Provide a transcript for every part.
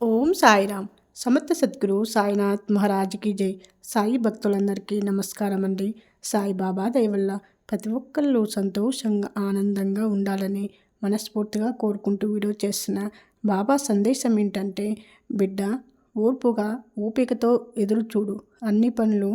ఓం సాయిరామ్. సమర్థ సద్గురు సాయినాథ్ మహారాజ్కి జై. సాయి భక్తులందరికీ నమస్కారం అండి. సాయిబాబా దయవల్ల ప్రతి ఒక్కళ్ళు సంతోషంగా ఆనందంగా ఉండాలని మనస్ఫూర్తిగా కోరుకుంటూ వీడియో చేసిన బాబా సందేశం ఏంటంటే బిడ్డ ఓర్పుగా ఓపికతో ఎదురు చూడు. అన్ని పనులు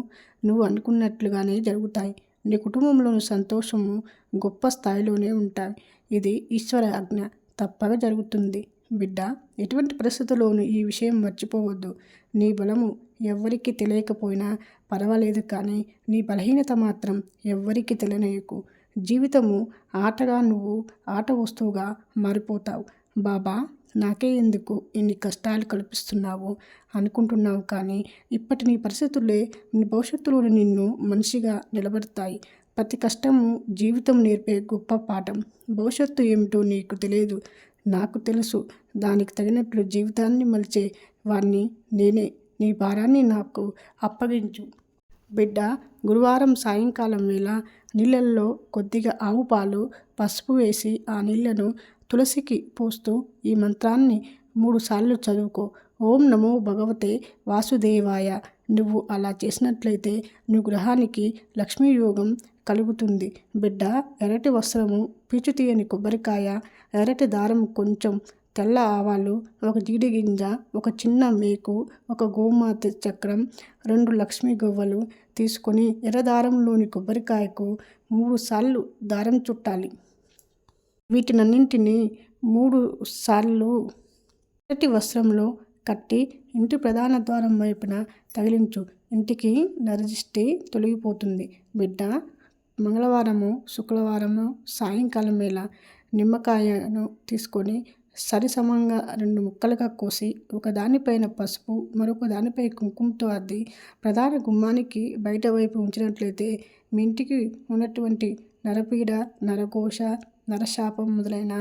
నువ్వు అనుకున్నట్లుగానే జరుగుతాయి. నీ కుటుంబంలోని సంతోషము గొప్ప స్థాయిలోనే ఉంటాయి. ఇది ఈశ్వర ఆజ్ఞ. తప్పగా జరుగుతుంది. బిడ్డ ఎటువంటి పరిస్థితుల్లోనూ ఈ విషయం మర్చిపోవద్దు. నీ బలము ఎవ్వరికీ తెలియకపోయినా పర్వాలేదు కానీ నీ బలహీనత మాత్రం ఎవ్వరికీ తెలియనీయకు. జీవితము ఆటగా నువ్వు ఆట వస్తువుగా మారిపోతావు. బాబా నాకే ఎందుకు ఇన్ని కష్టాలు కల్పిస్తున్నావు అనుకుంటున్నావు కానీ ఇప్పటి నీ పరిస్థితులే నీ భవిష్యత్తులో నిన్ను మనిషిగా నిలబడతాయి. ప్రతి కష్టము జీవితం నేర్పే గొప్ప పాఠం. భవిష్యత్తు ఏమిటో నీకు తెలియదు. నాకు తెలుసు. దానికి తగినట్లు జీవితాన్ని మలిచే వారిని నేనే. నీ భారాన్ని నాకు అప్పగించు. బిడ్డ గురువారం సాయంకాలం వేళ నీళ్ళల్లో కొద్దిగా ఆవు పాలు పసుపు వేసి ఆ నీళ్ళను తులసికి పోస్తూ ఈ మంత్రాన్ని మూడుసార్లు చదువుకో. ఓం నమో భగవతే వాసుదేవాయ. నువ్వు అలా చేసినట్లయితే నీ గృహానికి లక్ష్మీయోగం కలుగుతుంది. బిడ్డ ఎర్రటి వస్త్రము పీచు తీయని కొబ్బరికాయ ఎర్రటి దారం కొంచెం తెల్ల ఆవాలు ఒక జీడి గింజ ఒక చిన్న మేకు ఒక గోమాత చక్రం రెండు లక్ష్మీ గవ్వలు తీసుకొని ఎర్రదారంలోని కొబ్బరికాయకు మూడు సార్లు దారం చుట్టాలి. వీటినన్నింటినీ మూడు సార్లు ఎర్రటి వస్త్రంలో కట్టి ఇంటి ప్రధాన ద్వారం వైపున తగిలించు. ఇంటికి నరదిష్టి తొలగిపోతుంది. బిడ్డ మంగళవారము శుక్రవారము సాయంకాలం వేళ నిమ్మకాయను తీసుకొని సరిసమంగా రెండు ముక్కలుగా కోసి ఒకదానిపైన పసుపు మరొక దానిపై కుంకుమతో అద్ది ప్రధాన గుమ్మానికి బయట వైపు ఉంచినట్లయితే మీ ఇంటికి ఉన్నటువంటి నరపీడ నరఘోష నరశాపం మొదలైన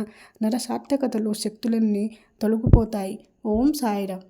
నరసార్థకతలు శక్తులన్నీ తొలగిపోతాయి. ఓం సాయిరామ్.